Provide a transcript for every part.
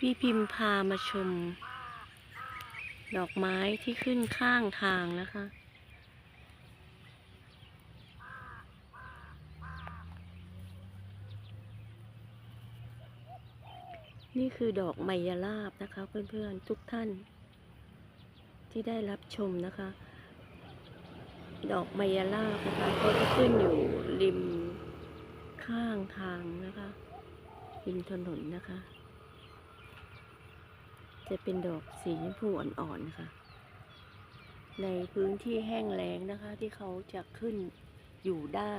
พี่พิมพามาชม ดอกไม้ที่ขึ้นข้างทางนะคะ นี่คือดอกไมยลาบนะคะ เพื่อนๆทุกท่าน ที่ได้รับชมนะคะ ดอกไมยลาบนะคะก็จะขึ้นอยู่ริมข้างทางนะคะริมถนนนะคะ จะเป็นดอกสีชมพูอ่อนๆค่ะ ในพื้นที่แห้งแล้งนะคะที่เขาจะขึ้นอยู่ได้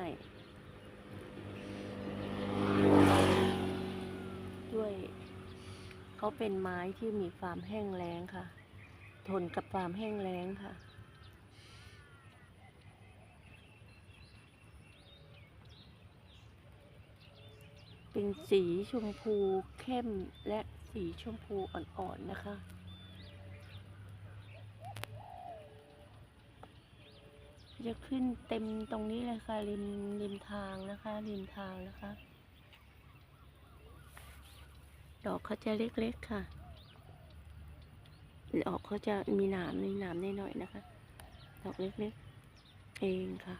ด้วยเขาเป็นไม้ที่มีความแห้งแล้งค่ะ ทนกับความแห้งแล้งค่ะเป็นสีชมพูเข้มและ สีชมพูอ่อนๆนะคะ จะขึ้นเต็มตรงนี้เลยค่ะริมริมทางนะคะริมทางนะคะ ดอกเขาจะเล็กๆค่ะดอกเขาจะมีหนามมีหนามนิดหน่อยๆนะคะ ดอกเล็กๆ เองค่ะ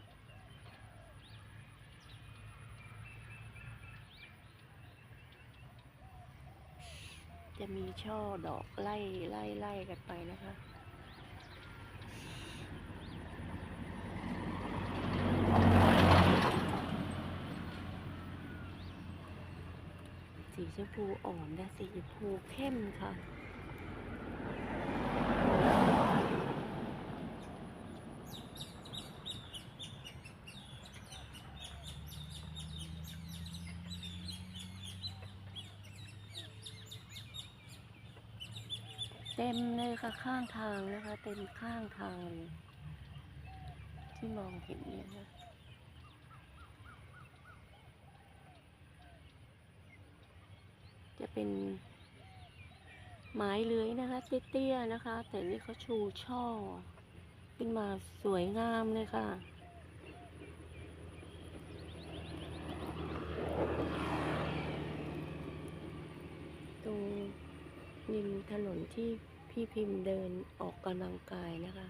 จะมีช่อดอกไล่ไล่ไล่กันไปนะคะสีชมพูอ่อนและสีชมพูเข้มค่ะ เต็มเลยค่ะข้างทางนะคะ เต็มข้างทางเลยที่มองเห็นเนี่ยนะจะเป็นไม้เลื้อยนะคะ เตี้ยๆนะคะ แต่นี่เขาชูช่อ ขึ้นมาสวยงามเลยค่ะ ตรง ริมถนนที่พี่พิมพ์เดินออกกำลังกายนะคะ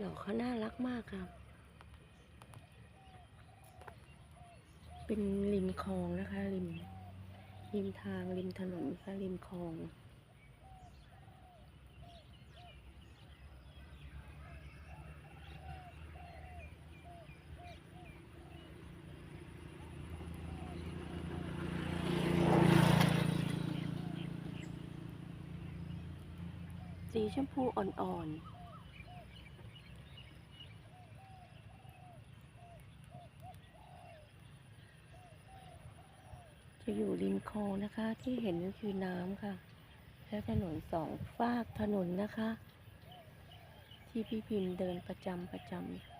ดอกเขาน่ารักมากค่ะ เป็นริมคลองนะคะ ริมริมทางริมถนนค่ะริมคลอง สีชมพูอ่อนๆจะอยู่ริมคลองนะคะที่เห็นก็คือน้ำค่ะ แล้วถนนสองฟากถนนนะคะ ที่พี่พิมพ์เดินประจำประจำ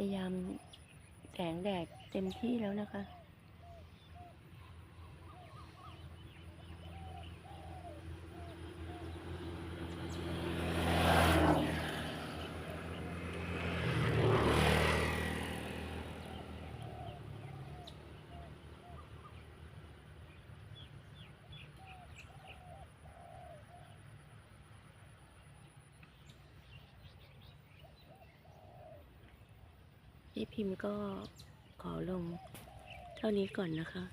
พยายามแสงแดดเต็มที่แล้วนะคะ พี่พิมพ์ก็ขอลงเท่านี้ก่อนนะคะ